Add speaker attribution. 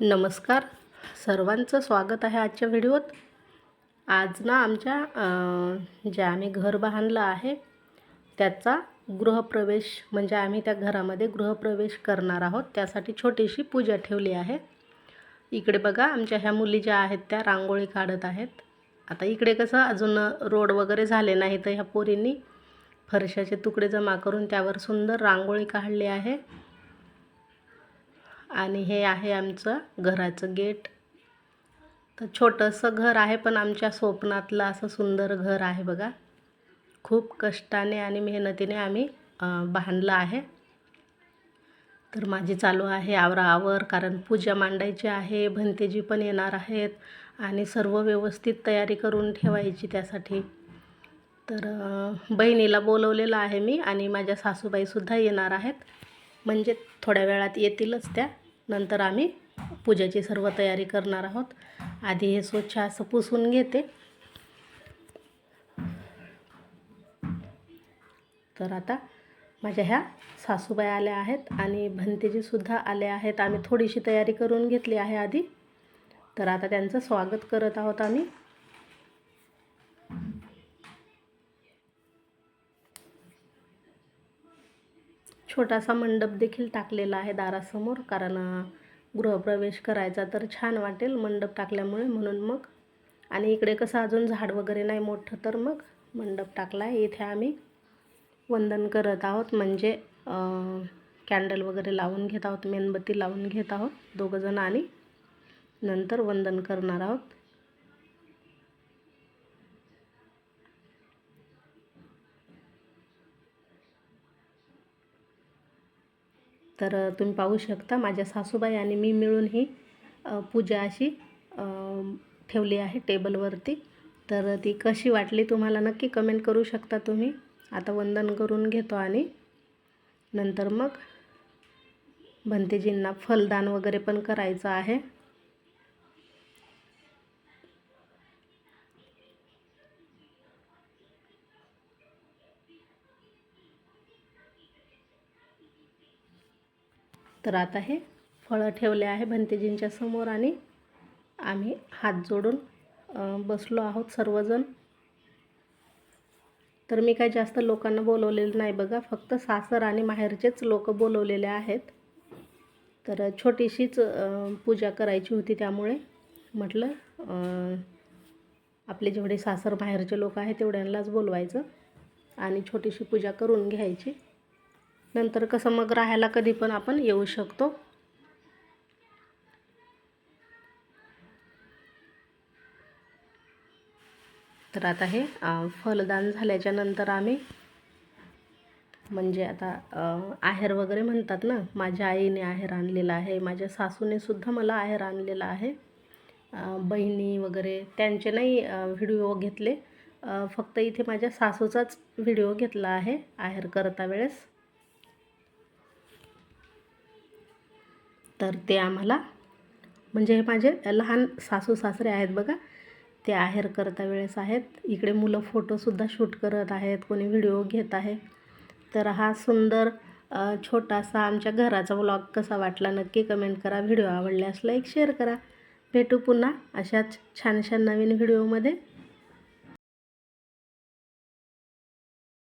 Speaker 1: नमस्कार. सर्वांचं स्वागत आहे आजच्या व्हिडिओत. आज ना आमच्या जे आम्ही घर बांधलं आहे त्याचा गृहप्रवेश म्हणजे आम्ही त्या घरामध्ये गृहप्रवेश करणार आहोत. त्यासाठी छोटीशी पूजा ठेवली आहे. इकडे बघा आमच्या ह्या मुली ज्या आहेत त्या रांगोळी काढत आहेत. आता इकडे कसं अजून रोड वगैरे झाले नाही तर ह्या पोरींनी. फरशाचे तुकडे जमा करून त्यावर सुंदर रांगोळी काढली आहे. आणि हे आहे आमचं घराचं गेट. तर छोटंसं घर आहे पण आमच्या स्वप्नातलं असं सुंदर घर आहे बघा. खूप कष्टाने आणि मेहनतीने आम्ही बांधलं आहे. तर माझी चालू आहे आवरा आवर कारण पूजा मांडायची आहे भंतेजी पण येणार आहेत आणि सर्व व्यवस्थित तयारी करून ठेवायची त्यासाठी. तर बहिणीला बोलवलेलं आहे मी आणि माझ्या सासूबाईसुद्धा येणार आहेत. म्हणजे थोड्या वेळात येतीलच त्या. नंतर आम्ही पूजेची सर्व तयारी करणार आहोत. आधी हे स्वच्छ असं पुसून घेते. तर आता माझ्या ह्या सासूबाई आल्या आहेत आणि भंतेजीसुद्धा आले आहेत. आम्ही थोडीशी तयारी करून घेतली आहे आधी. तर आता त्यांचं स्वागत करत आहोत आम्ही. छोटासा मंडप देखील टाकलेला आहे दारासमोर कारण गृहप्रवेश करायचा तर छान वाटेल मंडप टाकल्यामुळे म्हणून मग. आणि इकडे कसं अजून झाड वगैरे नाही मोठं तर मग मंडप टाकला आहे. इथे आम्ही वंदन करत आहोत म्हणजे कॅन्डल वगैरे लावून घेत आहोत मेणबत्ती लावून घेत आहोत दोघंजणं आणि नंतर वंदन करणार आहोत. तर तुम्ही पाहू शकता माझ्या सासूबाई आणि मी मिळून ही पूजा अशी ठेवली आहे टेबलवरती. तर ती कशी वाटली तुम्हाला नक्की कमेंट करू शकता तुम्ही. आता वंदन करून घेतो आणि नंतर मग भंतेजींना फलदान वगैरे पण करायचं आहे. तर आता हे फळं ठेवले आहे भंतेजींच्या समोर आणि आम्ही हात जोडून बसलो आहोत सर्वजण. तर मी काही जास्त लोकांना बोलवलेलं नाही बघा फक्त सासर आणि माहेरचेच लोक बोलवलेले आहेत. तर छोटीशीच पूजा करायची होती त्यामुळे म्हटलं आपले जेवढे सासर माहेरचे लोक आहेत तेवढ्यांनाच बोलवायचं आणि छोटीशी पूजा करून घ्यायची. नंतर कसं मग राहायला कधी पण आपण येऊ शकतो. तर आता हे फलदान झाल्याच्यानंतर आम्ही म्हणजे आता आहेर वगैरे म्हणतात ना माझ्या आईने आहेर आणलेला आहे माझ्या सासूने सुद्धा मला आहेर आणलेला आहे. बहिणी वगैरे त्यांचे नाही व्हिडिओ घेतले. फक्त इथे माझ्या सासूचाच व्हिडिओ घेतला आहे आहेर करता वेळेस. तर ते आम्हाला म्हणजे हे माझे लहान सासू सासरे आहेत बघा ते आहेर करता वेळेस आहेत. इकडे मुलं फोटोसुद्धा शूट करत आहेत कोणी व्हिडिओ घेत आहे. तर हा सुंदर छोटासा आमच्या घराचा व्लॉग कसा वाटला नक्की कमेंट करा. व्हिडिओ आवडल्यास लाईक शेअर करा. भेटू पुन्हा अशाच छानशा नवीन व्हिडिओमध्ये